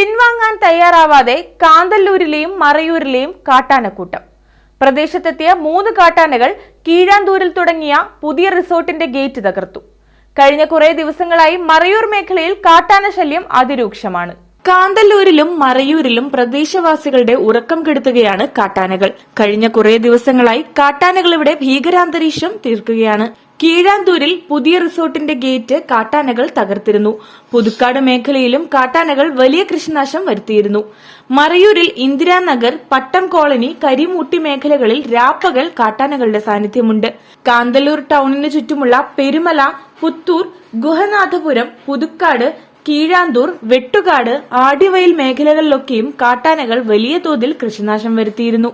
പിൻവാങ്ങാൻ തയ്യാറാവാതെ കാന്തല്ലൂരിലെയും മറയൂരിലെയും കാട്ടാനക്കൂട്ടം. പ്രദേശത്തെത്തിയ മൂന്ന് കാട്ടാനകൾ കീഴാന്തൂരിൽ തുടങ്ങിയ പുതിയ റിസോർട്ടിന്റെ ഗേറ്റ് തകർത്തു. കഴിഞ്ഞ കുറേ ദിവസങ്ങളായി മറയൂർ മേഖലയിൽ കാട്ടാന ശല്യം അതിരൂക്ഷമാണ്. കാന്തല്ലൂരിലും മറയൂരിലും പ്രദേശവാസികളുടെ ഉറക്കം കെടുത്തുകയാണ് കാട്ടാനകൾ. കഴിഞ്ഞ കുറേ ദിവസങ്ങളായി കാട്ടാനകൾ ഇവിടെ ഭീകരാന്തരീക്ഷം തീർക്കുകയാണ്. കീഴാന്തൂരിൽ പുതിയ റിസോർട്ടിന്റെ ഗേറ്റ് കാട്ടാനകൾ തകർത്തിരുന്നു. പുതുക്കാട് മേഖലയിലും കാട്ടാനകൾ വലിയ കൃഷിനാശം വരുത്തിയിരുന്നു. മറയൂരിൽ ഇന്ദിരാനഗർ പട്ടം കോളനി കരിമൂട്ടി മേഖലകളിൽ രാപ്പകൽ കാട്ടാനകളുടെ സാന്നിധ്യമുണ്ട്. കാന്തല്ലൂർ ടൌണിന് ചുറ്റുമുള്ള പെരുമല പുത്തൂർ ഗുഹനാഥപുരം പുതുക്കാട് കീഴാന്തൂർ വെട്ടുകാട് ആടിവയൽ മേഖലകളിലൊക്കെയും കാട്ടാനകൾ വലിയ തോതിൽ കൃഷിനാശം വരുത്തിയിരുന്നു.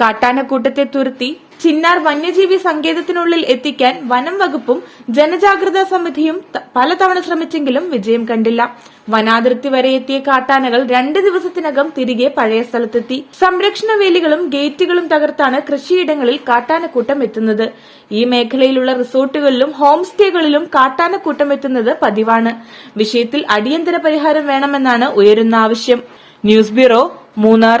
കാട്ടാനക്കൂട്ടത്തെ തുരത്തി ചിന്നാർ വന്യജീവി സങ്കേതത്തിനുള്ളിൽ എത്തിക്കാൻ വനം വകുപ്പും ജനജാഗ്രതാ സമിതിയും പലതവണ ശ്രമിച്ചെങ്കിലും വിജയം കണ്ടില്ല. വനാതിർത്തി വരെ എത്തിയ കാട്ടാനകൾ രണ്ട് ദിവസത്തിനകം തിരികെ പഴയ സ്ഥലത്തെത്തി. സംരക്ഷണ വേലികളും ഗേറ്റുകളും തകർത്താണ് കൃഷിയിടങ്ങളിൽ കാട്ടാനക്കൂട്ടം എത്തുന്നത്. ഈ മേഖലയിലുള്ള റിസോർട്ടുകളിലും ഹോം സ്റ്റേകളിലും കാട്ടാനക്കൂട്ടം എത്തുന്നത് പതിവാണ്. വിഷയത്തിൽ അടിയന്തര പരിഹാരം വേണമെന്നാണ് ഉയരുന്ന ആവശ്യം. News bureau Munnar.